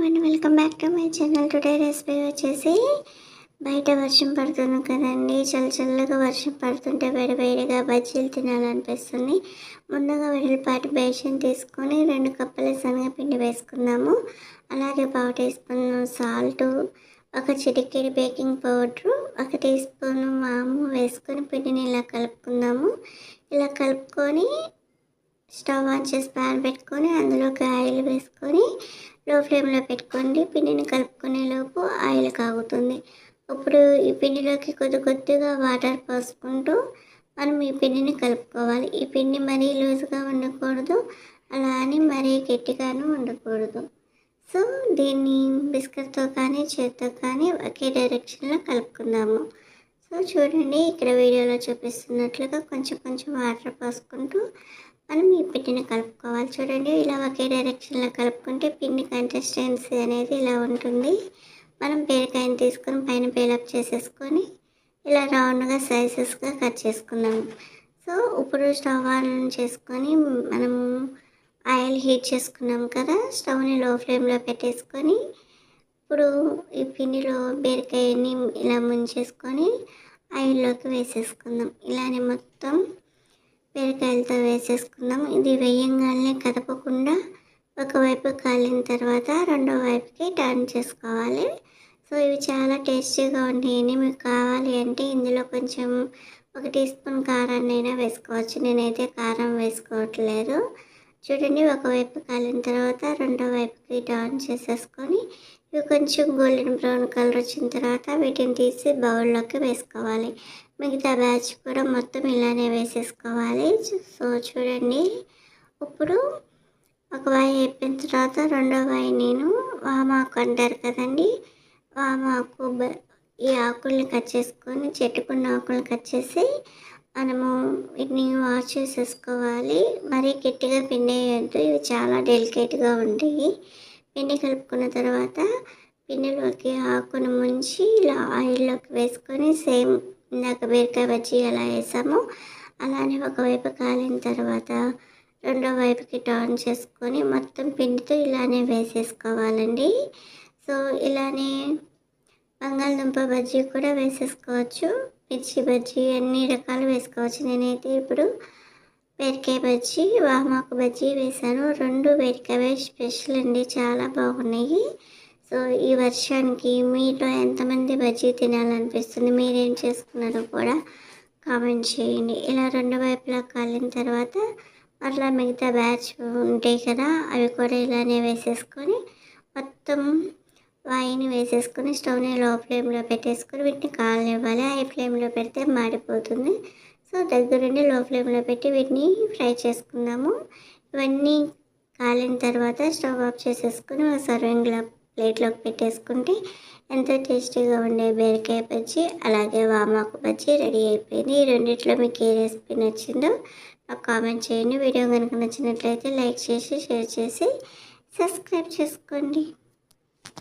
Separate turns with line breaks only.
One welcome back to my channel today recipe వచ్చేసి బయట వర్షం పడుతుంది కదండి. చల్ల చల్లగా వర్షం పడుతుంటే వేడి వేడిగా బజ్జీలు తినాలనిపిస్తుంది. ముందుగా వెడల్పాటి బేషన్ తీసుకొని రెండు కప్పుల శనగపిండి వేసుకుందాము. అలాగే పావు టీ స్పూన్ సాల్ట్ ఒక చిటికెడి బేకింగ్ పౌడరు ఒక టీ స్పూన్ వాము వేసుకొని పిండిని ఇలా కలుపుకుందాము. ఇలా కలుపుకొని స్టవ్ ఆన్ చేసి పాన్ పెట్టుకొని అందులోకి ఆయిల్ వేసుకొని లో ఫ్లేమ్లో పెట్టుకోండి. పిండిని కలుపుకునే లోపు ఆయిల్ కాగుతుంది. ఇప్పుడు ఈ పిండిలోకి కొద్ది కొద్దిగా వాటర్ పోసుకుంటూ మనం ఈ పిండిని కలుపుకోవాలి. ఈ పిండి మరీ లూజ్గా ఉండకూడదు. అలా అని మరీ గట్టిగాను ఉండకూడదు. సో దీన్ని బిస్కెట్తో కానీ చేత్తో కానీ ఒకే డైరెక్షన్లో కలుపుకుందాము. సో చూడండి ఇక్కడ వీడియోలో చూపిస్తున్నట్లుగా కొంచెం కొంచెం వాటర్ పోసుకుంటూ మనం ఈ పిండిని కలుపుకోవాలి. చూడండి ఇలా ఒకే డైరెక్షన్లో కలుపుకుంటే పిండి కన్సిస్టెన్సీ అనేది ఇలా ఉంటుంది. మనం బీరకాయని తీసుకొని పైన పేలప్ చేసేసుకొని ఇలా రౌండ్గా సైజెస్గా కట్ చేసుకుందాం. సో ఇప్పుడు స్టవ్ ఆన్ చేసుకొని మనము ఆయిల్ హీట్ చేసుకున్నాం కదా స్టవ్ని లో ఫ్లేమ్లో పెట్టేసుకొని ఇప్పుడు ఈ పిండిలో బీరకాయని ఇలా ముంచేసుకొని ఆయిల్లోకి వేసేసుకుందాం. ఇలానే మొత్తం బీరకాయలతో వేసేసుకుందాం ఇది వేయంగానే కదపకుండా ఒకవైపు కాలిన తర్వాత రెండో వైపుకి టర్న్ చేసుకోవాలి. సో ఇవి చాలా టేస్టీగా ఉంటాయని మీకు కావాలి అంటే ఇందులో కొంచెం ఒక టీ స్పూన్ కారాన్ని అయినా వేసుకోవచ్చు. నేనైతే కారం వేసుకోవట్లేదు. చూడండి ఒకవైపు కాలిన తర్వాత రెండో వైపుకి టర్న్ చేసేసుకొని ఇవి కొంచెం గోల్డెన్ బ్రౌన్ కలర్ వచ్చిన తర్వాత వీటిని తీసి బౌల్లోకి వేసుకోవాలి. మిగతా బ్యాచ్ కూడా మొత్తం ఇలానే వేసేసుకోవాలి. సో చూడండి ఇప్పుడు ఒక వాయి అయిపోయిన తర్వాత రెండో వాయి నేను వామాకు అంటారు కదండి వామాకు ఈ ఆకుల్ని కట్ చేసుకొని చెట్టుకున్న ఆకుల్ని కట్ చేసి మనము వీటిని వాష్ చేసేసుకోవాలి. మరీ గట్టిగా పిండేయద్దు ఇవి చాలా డెలికేట్గా ఉంటాయి. పిండి కలుపుకున్న తర్వాత పిండిలోకి ఆకును ముంచి ఇలా ఆయిల్లోకి వేసుకొని సేమ్ ఇందాక బీరకాయ బజ్జీ అలా వేసాము. అలానే ఒకవైపు కాలిన తర్వాత రెండో వైపుకి టర్న్ చేసుకొని మొత్తం పిండితో ఇలానే వేసేసుకోవాలండి. సో ఇలానే బంగాళదుంప బజ్జీ కూడా వేసేసుకోవచ్చు. మిర్చి బజ్జీ అన్ని రకాలు వేసుకోవచ్చు. నేనైతే ఇప్పుడు బీరకాయ బజ్జీ వామాకు బజ్జీ వేసాను రెండు బీరకాయ స్పెషల్ అండి చాలా బాగున్నాయి. సో ఈ వర్షానికి మీలో ఎంతమంది బజ్జీ తినాలనిపిస్తుంది మీరేం చేసుకున్నారో కూడా కామెంట్ చేయండి. ఇలా రెండు వైపులా కాలిన తర్వాత అట్లా మిగతా బ్యాచ్ ఉంటాయి కదా అవి కూడా ఇలానే వేసేసుకొని మొత్తం వాయిని వేసేసుకొని స్టవ్ని లో ఫ్లేమ్లో పెట్టేసుకొని వీటిని కాలనివ్వాలి. హై ఫ్లేమ్లో పెడితే మాడిపోతుంది. సో దగ్గరుండి లో ఫ్లేమ్లో పెట్టి వీటిని ఫ్రై చేసుకుందాము. ఇవన్నీ కాలిన తర్వాత స్టవ్ ఆఫ్ చేసేసుకుని ఒక సర్వింగ్లో ప్లేట్లోకి పెట్టేసుకుంటే ఎంతో టేస్టీగా ఉండే బీరకాయ బజ్జీ అలాగే వామాకు బజ్జీ రెడీ అయిపోయింది. ఈ రెండిట్లో మీకు ఏ రెసిపీ నచ్చిందో నాకు కామెంట్ చేయండి. వీడియో కనుక నచ్చినట్లయితే లైక్ చేసి షేర్ చేసి సబ్స్క్రైబ్ చేసుకోండి.